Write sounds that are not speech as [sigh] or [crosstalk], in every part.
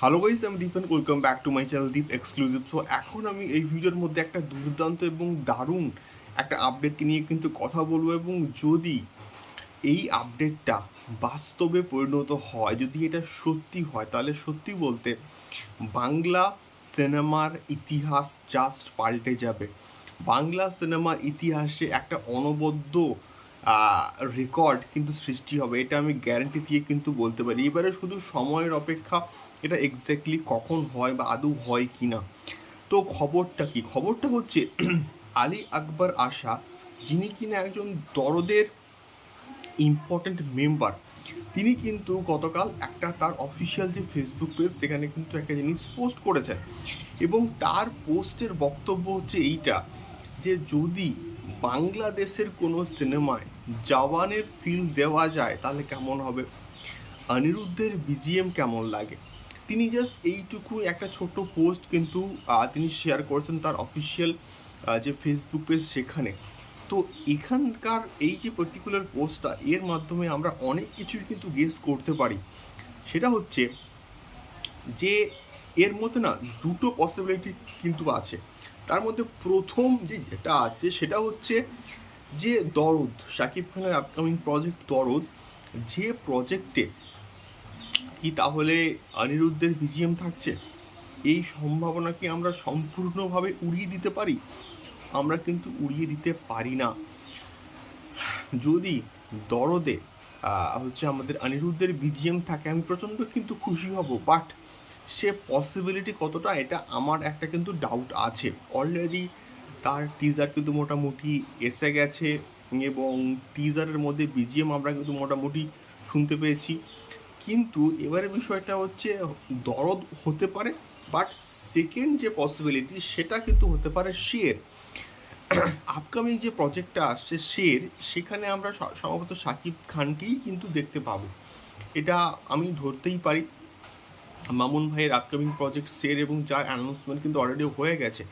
Hello guys আমি Dipen welcome back to my channel Deep exclusive so এখন আমি এই ভিডিওর মধ্যে একটা দুর্দান্ত এবং দারুণ একটা আপডেট নিয়ে কিন্তু কথা বলব এবং যদি এই আপডেটটা বাস্তবে পরিণত হয়, যদি এটা সত্যি হয়, তাহলে সত্যি বলতে বাংলা সিনেমার ইতিহাস জাস্ট পাল্টে যাবে। বাংলা সিনেমার ইতিহাসে একটা অনবদ্য রেকর্ড কিন্তু সৃষ্টি হবে। এটা আমি গ্যারান্টি দিয়ে কিন্তু বলতে পারি। এবারে শুধু সময়ের অপেক্ষা, এটা এক্স্যাক্টলি কখন হয় বা আদৌ হয় কি না তো খবরটা কি? খবরটা হচ্ছে, [clears throat] আলী আকবর আশা, যিনি কিনা একজন দরদের ইম্পর্ট্যান্ট মেম্বার তিনি কিন্তু গতকাল একটা তার অফিসিয়াল যে ফেসবুক পেজ সেখানে কিন্তু একটা জিনিস পোস্ট করেছেন। এবং তার পোস্টের বক্তব্য হচ্ছে এইটা, যে যদি বাংলাদেশের কোনো সিনেমায় জওয়ানের ফিল দেওয়া যায়, তাহলে কেমন হবে? অনিরুদ্ধের বিজিএম কেমন লাগে? তিনি জাস্ট এইটুকু একটা ছোট্ট পোস্ট কিন্তু তিনি শেয়ার করেছেন তার অফিসিয়াল যে ফেসবুক পেজ সেখানে। তো এখানকার এই যে পার্টিকুলার পোস্টটা এর মাধ্যমে আমরা অনেক কিছুই কিন্তু গেস করতে পারি। সেটা হচ্ছে যে, এর মধ্যে না দুটো পসিবিলিটি কিন্তু আছে। তার মধ্যে প্রথম যে যেটা আছে, সেটা হচ্ছে যে দরদ, শাকিব খানের আপকামিং প্রজেক্ট দরদ, যে প্রজেক্টে কি তাহলে অনিরুদ্ধের বিজিএম থাকছে, এই সম্ভাবনাকে আমরা সম্পূর্ণভাবে উড়িয়ে দিতে পারি? আমরা কিন্তু উড়িয়ে দিতে পারি না। যদি দরদে হচ্ছে আমাদের অনিরুদ্ধের বিজিএম থাকে, আমি প্রচণ্ড কিন্তু খুশি হব বাট সে পসিবিলিটি কতটা, এটা আমার একটা কিন্তু ডাউট আছে। অলরেডি তার টিজার কিন্তু মোটামুটি এসে গেছে এবং টিজারের মধ্যে বিজিএম আমরা কিন্তু মোটামুটি শুনতে পেয়েছি। কিন্তু এবারে বিষয়টা হচ্ছে, দরদ হতে পারে বাট সেকেন্ড যে পসিবিলিটি সেটা কিন্তু হতে পারে শের আপকামিং যে প্রজেক্টটা আসছে শের সেখানে আমরা সম্ভবত সাকিব খানকেই কিন্তু দেখতে পাবো। এটা আমি ধরতেই পারি। মামুন ভাইয়ের আপকামিং প্রজেক্ট শের এবং যার অ্যানাউন্সমেন্ট কিন্তু অলরেডি হয়ে গেছে।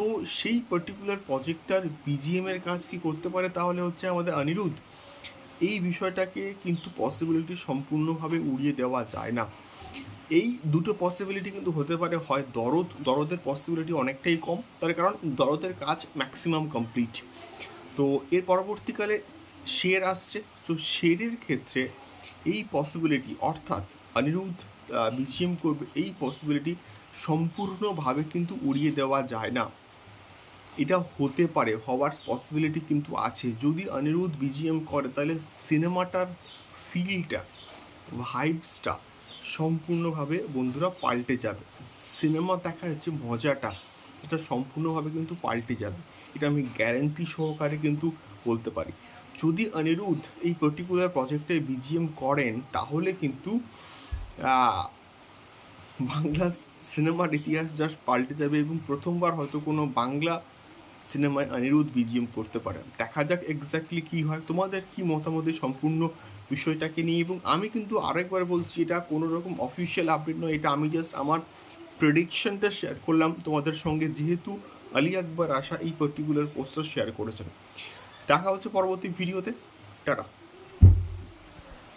তো সেই পার্টিকুলার প্রজেক্টটার বিজিএম এর কাজ কি করতে পারে তাহলে হচ্ছে আমাদের অনিরুদ্ধ? এই বিষয়টাকে কিন্তু পসিবিলিটি সম্পূর্ণভাবে উড়িয়ে দেওয়া যায় না। এই দুটো পসিবিলিটি কিন্তু হতে পারে, হয় দরদ, দরদের পসিবিলিটি অনেকটাই কম। তার কারণ দরদের কাজ ম্যাক্সিমাম কমপ্লিট তো এর পরবর্তীকালে শের আসছে। তো শেরের ক্ষেত্রে এই পসিবিলিটি অর্থাৎ অনিরুদ্ধ বিজিএম করবে, এই পসিবিলিটি সম্পূর্ণভাবে কিন্তু উড়িয়ে দেওয়া যায় না। এটা হতে পারে, হওয়ার পসিবিলিটি কিন্তু আছে। যদি অনিরুদ্ধ বিজিএম করে, তাহলে সিনেমাটার ফিলটা ভাইবসটা সম্পূর্ণভাবে বন্ধুরা পাল্টে যাবে। সিনেমা দেখার যে মজাটা এটা সম্পূর্ণভাবে কিন্তু পাল্টে যাবে। এটা আমি গ্যারেন্টি সহকারে কিন্তু বলতে পারি। যদি অনিরুদ্ধ এই পার্টিকুলার প্রজেক্টে বিজিএম করেন, তাহলে কিন্তু বাংলা সিনেমার ইতিহাস জাস্ট পাল্টে যাবে এবং প্রথমবার হয়তো কোনো বাংলা সিনেমায় অনিরুদ্ধ বিজিএম করতে পারেন। দেখা যাক এক্স্যাক্টলি কি হয়। তোমাদের কি মতামত সম্পূর্ণ বিষয়টাকে নিয়ে? এবং আমি কিন্তু আরেকবার বলছি, এটা কোনো রকম অফিসিয়াল আপডেট নয়। এটা আমি জাস্ট আমার প্রেডিকশনটা শেয়ার করলাম তোমাদের সঙ্গে। যেহেতু আলী আকবর আশা এই পার্টিকুলার পোস্টার শেয়ার করেছেন। দেখা হচ্ছে পরবর্তী ভিডিওতে টাটা।